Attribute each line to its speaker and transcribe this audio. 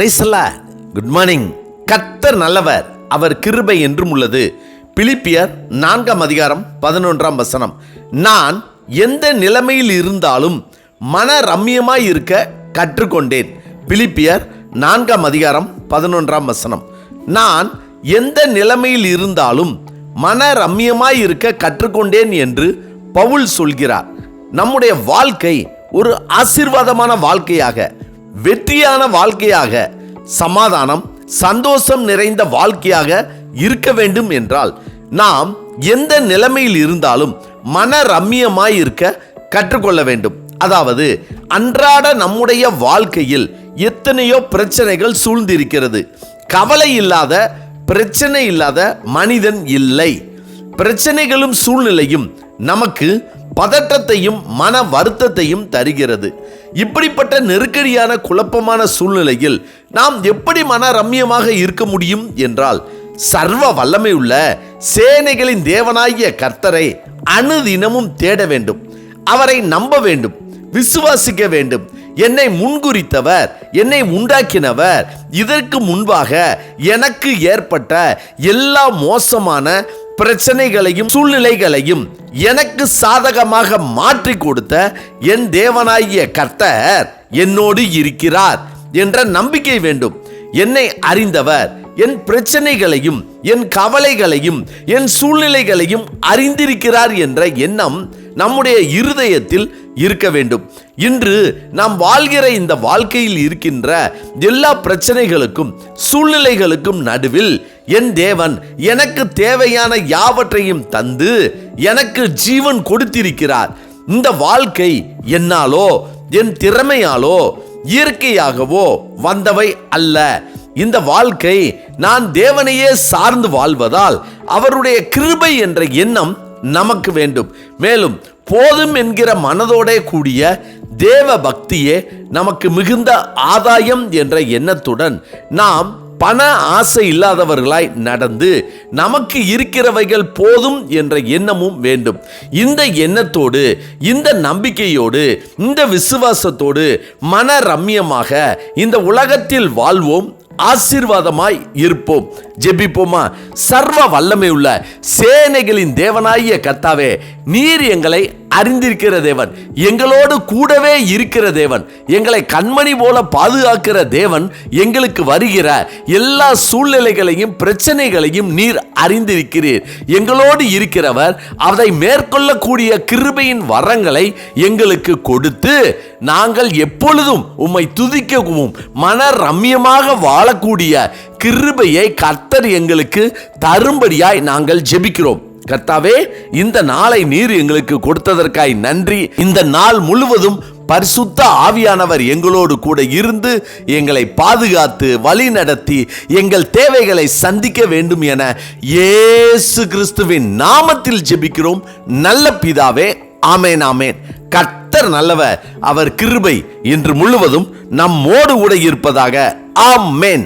Speaker 1: கிரைசல்ல good morning கத்தர் நல்லவர். அவர் கிருபை என்றும் உள்ளது. பிலிப்பியர் நான்காம் அதிகாரம் பதினொன்றாம் வசனம். நான் எந்த நிலைமையில் இருந்தாலும் மன ரம்மியமாய் இருக்க கற்றுக்கொண்டேன். பிலிப்பியர் நான்காம் அதிகாரம் பதினொன்றாம் வசனம். நான் எந்த நிலைமையில் இருந்தாலும் மன ரம்மியமாய் இருக்க கற்றுக்கொண்டேன் என்று பவுல் சொல்கிறார். நம்முடைய வாழ்க்கை ஒரு ஆசீர்வாதமான வாழ்க்கையாக வெற்றியான வாழ்க்கையாக சமாதானம் சந்தோஷம் நிறைந்த வாழ்க்கையாக இருக்க வேண்டும் என்றால் நாம் எந்த நிலைமையில் இருந்தாலும் மன ரம்மியமாய் இருக்க கற்றுக்கொள்ள வேண்டும். அதாவது அன்றாட நம்முடைய வாழ்க்கையில் எத்தனையோ பிரச்சனைகள் சூழ்ந்திருக்கிறது. கவலை இல்லாத பிரச்சனை இல்லாத மனிதன் இல்லை. பிரச்சனைகளும் சூழ்நிலையும் நமக்கு பதட்டத்தையும் மன வருத்தத்தையும் தருகிறது. இப்படிப்பட்ட நெருக்கடியான குழப்பமான சூழ்நிலையில் நாம் எப்படி மன ரம்மியமாக இருக்க முடியும் என்றால் சர்வ வல்லமை உள்ள சேனைகளின் தேவனாகிய கர்த்தரை அணுதினமும் தேட வேண்டும். அவரை நம்ப வேண்டும் விசுவாசிக்க வேண்டும். என்னை முன்குறித்தவர் என்னை உண்டாக்கினவர். இதற்கு முன்பாக எனக்கு ஏற்பட்ட எல்லா மோசமான பிரச்சனைகளையும் சூழ்நிலைகளையும் எனக்கு சாதகமாக மாற்றி கொடுத்த என் தேவனாகிய கர்த்தர் என்னோடு இருக்கிறார் என்ற நம்பிக்கை வேண்டும். என்னை அறிந்தவர் என் பிரச்சனைகளையும் என் கவலைகளையும் என் சூழ்நிலைகளையும் அறிந்திருக்கிறார் என்ற எண்ணம் நம்முடைய இருதயத்தில் இருக்க வேண்டும். இன்று நாம் வாழ்கிற இந்த வாழ்க்கையில் இருக்கின்ற எல்லா பிரச்சனைகளுக்கும் சூழ்நிலைகளுக்கும் நடுவில் என் தேவன் எனக்கு தேவையான யாவற்றையும் தந்து எனக்கு ஜீவன் கொடுத்திருக்கிறார். இந்த வாழ்க்கை என்னாலோ என் திறமையாலோ இயற்கையாகவோ வந்தவை அல்ல. இந்த வாழ்க்கை நான் தேவனையே சார்ந்து வாழ்வதால் அவருடைய கிருபை என்ற எண்ணம் நமக்கு வேண்டும். மேலும் போதும் என்கிற மனதோடே கூடிய தேவ பக்தியே நமக்கு மிகுந்த ஆதாயம் என்ற எண்ணத்துடன் நாம் பண ஆசை இல்லாதவர்களாய் நடந்து நமக்கு இருக்கிறவைகள் போதும் என்ற எண்ணமும் வேண்டும். இந்த எண்ணத்தோடு இந்த நம்பிக்கையோடு இந்த விசுவாசத்தோடு மன ரம்யமாக இந்த உலகத்தில் வாழ்வோம். ஆசீர்வாதமாய் இருப்போம். ஜெபிப்போமா? சர்வ வல்லமை உள்ள சேனைகளின் தேவனாகிய கர்த்தாவே நீர் எங்களை அறிந்திருக்கிற தேவன் எங்களோடு கூடவே இருக்கிற தேவன் எங்களை கண்மணி போல பாதுகாக்கிற தேவன் எங்களுக்கு வருகிற எல்லா சூழ்நிலைகளையும் பிரச்சனைகளையும் நீர் அறிந்திருக்கிறீர். எங்களோடு இருக்கிறவர் அதை மேற்கொள்ளக்கூடிய கிருபையின் வரங்களை எங்களுக்கு கொடுத்து நாங்கள் எப்பொழுதும் உம்மை துதிக்கவும் மன ரம்யமாக வாழக்கூடிய கிருபையை கர்த்தர் எங்களுக்கு தரும்படியாய் நாங்கள் ஜெபிக்கிறோம். கர்த்தாவே இந்த நாளை நீர் எங்களுக்கு கொடுத்ததற்காய் நன்றி. இந்த நாள் முழுவதும் பரிசுத்த ஆவியானவர் எங்களோடு கூட இருந்து எங்களை பாதுகாத்து வழி நடத்தி எங்கள் தேவைகளை சந்திக்க வேண்டும் என இயேசு கிறிஸ்துவின் நாமத்தில் ஜெபிக்கிறோம். நல்ல பிதாவே ஆமேன் ஆமேன். கர்த்தர் நல்லவர் அவர் கிருபை இன்று முழுவதும் நம்மோடு கூட இருப்பதாக ஆமேன்.